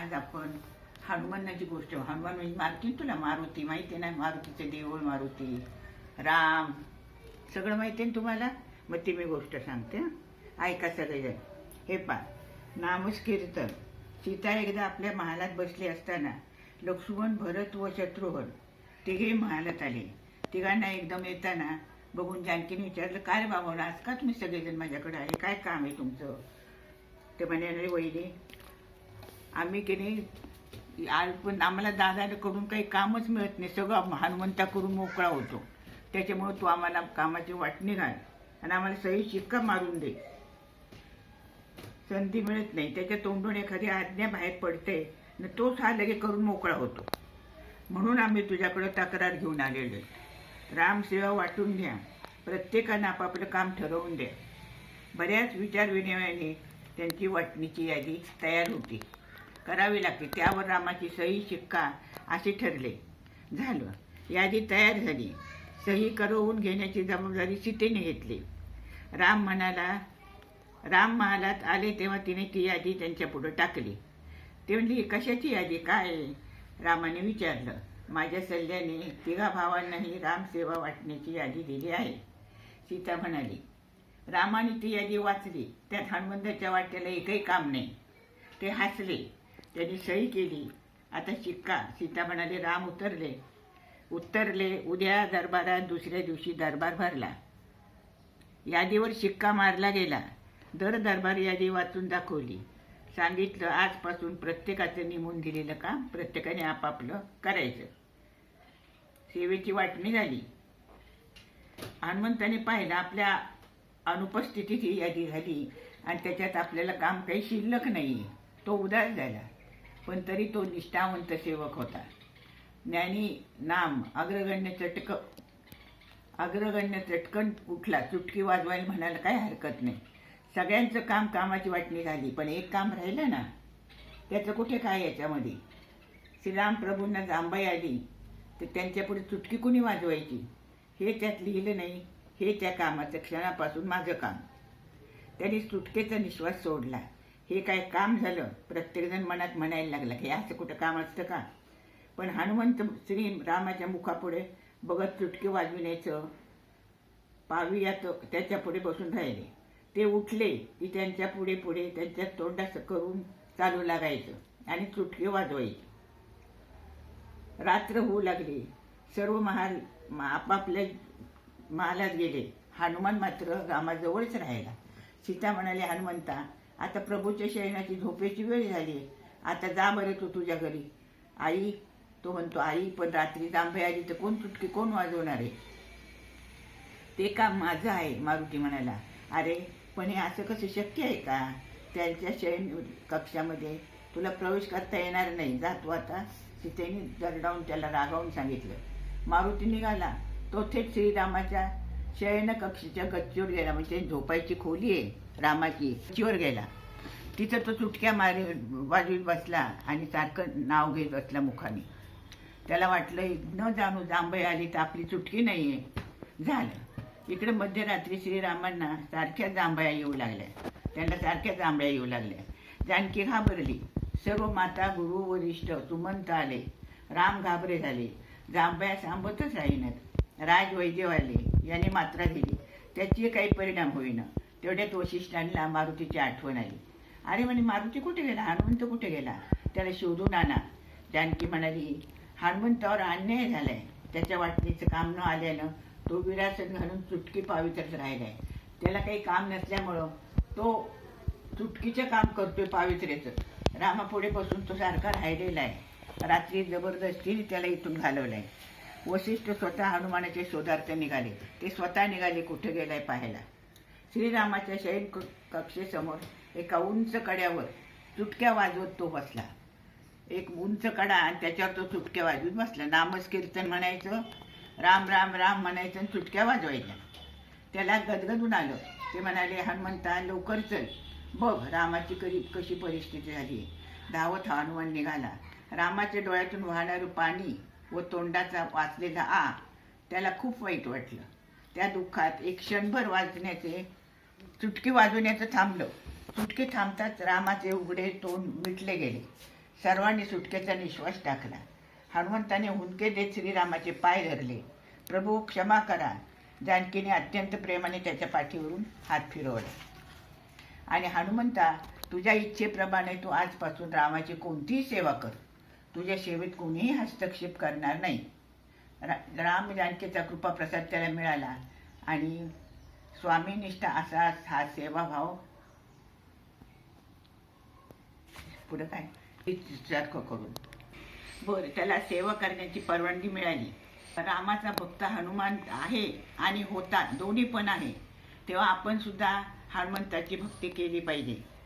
आज आपण हनुमानाची गोष्ट हनुमान म्हणजे मारुती तुला मारुती. माहिती आहे ना मारुतीचे देऊळ मारुती. राम. सगळं माहिती आहे ना तुम्हाला? मग ती मी गोष्ट सांगते ऐका सगळेजण. हे पा नामच कीर्तन सीता एकदा आपल्या महालात बसली असताना लक्ष्मण भरत व शत्रुघ्न तिघे महालात आले. तिघांना एकदम येताना बघून जानकीने विचारलं काय बाबा आज का तुम्ही सगळेजण माझ्याकडे आले? काय काम आहे तुमचं? ते म्हणाले वहिनी आम्ही की नाही आज पण आम्हाला दादाकडून काही कामच मिळत नाही. सगळं हनुमंताकडून मोकळा होतो. त्याच्यामुळं तू आम्हाला कामाची वाटणी घाल आणि आम्हाला सही शिक्का मारून दे. संधी मिळत नाही. त्याच्या तोंडून एखादी आज्ञा बाहेर पडते आणि तोच हा लगे करून मोकळा होतो. म्हणून आम्ही तुझ्याकडं तक्रार घेऊन आलेलो आहे. रामसेवा वाटून घ्या. प्रत्येकानं आपापलं काम ठरवून द्या. बऱ्याच विचारविनिमयाने त्यांची वाटणीची यादी तयार होती. करावी लागते. त्यावर रामाची सही शिक्का असे ठरले. झालं. यादी तयार झाली. सही करवून घेण्याची जबाबदारी सीतेने घेतली. राम म्हणाला राम महालात आले तेव्हा तिने ती यादी त्यांच्या पुढे टाकली. ते म्हणली कशाची यादी? काय? आहे?" रामाने विचारलं माझ्या सल्ल्याने तिघा भावांनाही रामसेवा वाटण्याची यादी दिली आहे. सीता म्हणाली रामाने ती यादी वाचली. त्यात हनुमंताच्या वाट्याला एकही काम नाही. ते हसले. त्यांनी सही केली. आता शिक्का. सीता म्हणाले राम उतरले. उतरले. उद्या दरबारात दुसऱ्या दिवशी दरबार भरला. यादीवर शिक्का मारला गेला. दर दरबार यादी वाचून दाखवली. सांगितलं आजपासून प्रत्येकाचं निमून दिलेलं काम प्रत्येकाने आपापलं करायचं. सेवेची वाटणी झाली. हनुमंताने पाहिलं आपल्या अनुपस्थितीत ही यादी झाली आणि त्याच्यात आपल्याला काम काही शिल्लक नाही. तो उदास झाला. पण तरी तो निष्ठावंत सेवक होता. ज्ञानी नाम अग्रगण्य चटक अग्रगण्य चटकन उठला. चुटकी वाजवायला म्हणायला काय हरकत नाही. सगळ्यांचं काम कामाची वाटणी झाली पण एक काम राहिलं ना? त्याचं कुठे काय याच्यामध्ये? श्रीराम प्रभूंना जांबाई आली तर त्यांच्यापुढे चुटकी कुणी वाजवायची? हे त्यात लिहिलं नाही. हे त्या कामाचं क्षणापासून माझं काम. त्यांनी सुटकेचा निश्वास सोडला. हे काय काम झालं? प्रत्येकजण मनात म्हणायला लागला की असं कुठं काम असतं का? पण हनुमंत श्री रामाच्या मुखापुढे बघत चुटके वाजविण्याचं पावियात त्याच्या पुढे बसून राहिले. ते उठले की त्यांच्या पुढे पुढे त्यांच्या तोंडास करून चालू लागायचं आणि चुटके वाजवायचे. रात्र होऊ लागली. सर्व महाल आपापल्या महालात गेले. हनुमान मात्र रामाजवळच राहिला. सीता म्हणाले हनुमंता आता प्रभूच्या शयनाची झोपेची वेळ झाली आता जा बरं तू तुझ्या घरी. आई तो म्हणतो आई पण रात्री जांभे आली तर कोण चुटकी कोण वाजवणार आहे? ते काम माझं आहे मारुती म्हणाला. अरे पण हे असं कसं शक्य आहे का? त्यांच्या शयन कक्षामध्ये तुला प्रवेश करता येणार नाही. जा तू आता. सीतेने दरडावून त्याला रागावून सांगितलं. मारुती निघाला. तो थेट श्रीरामाच्या शयनकक्षीच्या गच्चीवर गेला. म्हणजे झोपायची खोली आहे रामाची. गच्चीवर गेला. तिथं तो चुटक्या मारी वाजवीत बसला आणि सारखं नाव घेत बसला मुखाने. त्याला वाटलं न जाणू जांभई आली तर आपली चुटकी नाही आहे झालं. इकडे मध्यरात्री श्रीरामांना सारख्या जांभया येऊ लागल्या. त्यांना सारख्या जांभळ्या येऊ लागल्या. जानकी घाबरली. सर्व माता गुरु वरिष्ठ सुमंत आले. राम घाबरे झाले. जांभया सांबतच राहीनत राज आले याने मात्रा दिली. त्याची काही परिणाम होईना. तेवढ्यात वशिष्ठांना मारुतीची आठवण आली. अरे म्हणे मारुती कुठे गेला? हनुमंत कुठे गेला? त्याला शोधून आणा. जानकी म्हणाली हनुमंतावर अन्याय झालाय. त्याच्या वाटणीचं काम न आल्यानं तो विरासत घालून चुटकी पावित्रच राहिलाय. त्याला काही काम नसल्यामुळं तो चुटकीचं काम करतोय पावित्र्याचं. रामापुढे बसून तो सारखा राहिलेला आहे. रात्री जबरदस्तीने त्याला इथून घालवलंय. वशिष्ठ स्वतः हनुमानाचे शोधार्थ निघाले. ते स्वतः निघाले कुठे गेलाय पाहायला? श्रीरामाच्या शयन क- कक्षेसमोर एका उंच कड्यावर चुटक्या वाजवत तो बसला. एक उंच कडा आणि त्याच्यावर तो चुटक्या वाजवून बसला. नामच कीर्तन म्हणायचं राम राम राम म्हणायचं आणि चुटक्या वाजवायच्या. त्याला गदगदून आलं. ते म्हणाले हनुमंता लवकर चल. बघ रामाची करी कशी परिस्थिती झाली धावत हा हनुमान निघाला. रामाच्या डोळ्यातून वाहणारं पाणी व तोंडाचा वाचलेला आ त्याला खूप वाईट वाटलं. त्या दुःखात एक क्षणभर वाजण्याचे चुटकी वाजवण्याचं थांबलं. चुटकी थांबताच रामाचे उघडे तोंड मिटले गेले. सर्वांनी सुटकेचा निश्वास टाकला. हनुमंताने हुंदके देत श्रीरामाचे पाय धरले. प्रभू क्षमा करा. जानकीने अत्यंत प्रेमाने त्याच्या पाठीवरून हात फिरवला. आणि हनुमंता तुझ्या इच्छेप्रमाणे तू आजपासून रामाची कोणतीही सेवा कर. तुझ्या सेवेत कोणीही हस्तक्षेप करणार नाही. रा- राम जानकीचा कृपा प्रसाद त्याला मिळाला आणि स्वामीनिष्ठ असा हा सेवाभाव पुढं काय? सारखं करून. बरं त्याला सेवा करण्याची परवानगी मिळाली. रामाचा भक्त हनुमान आहे आणि होता दोन्ही पण आहे. तेव्हा आपण सुद्धा हनुमंताची भक्ती केली पाहिजे.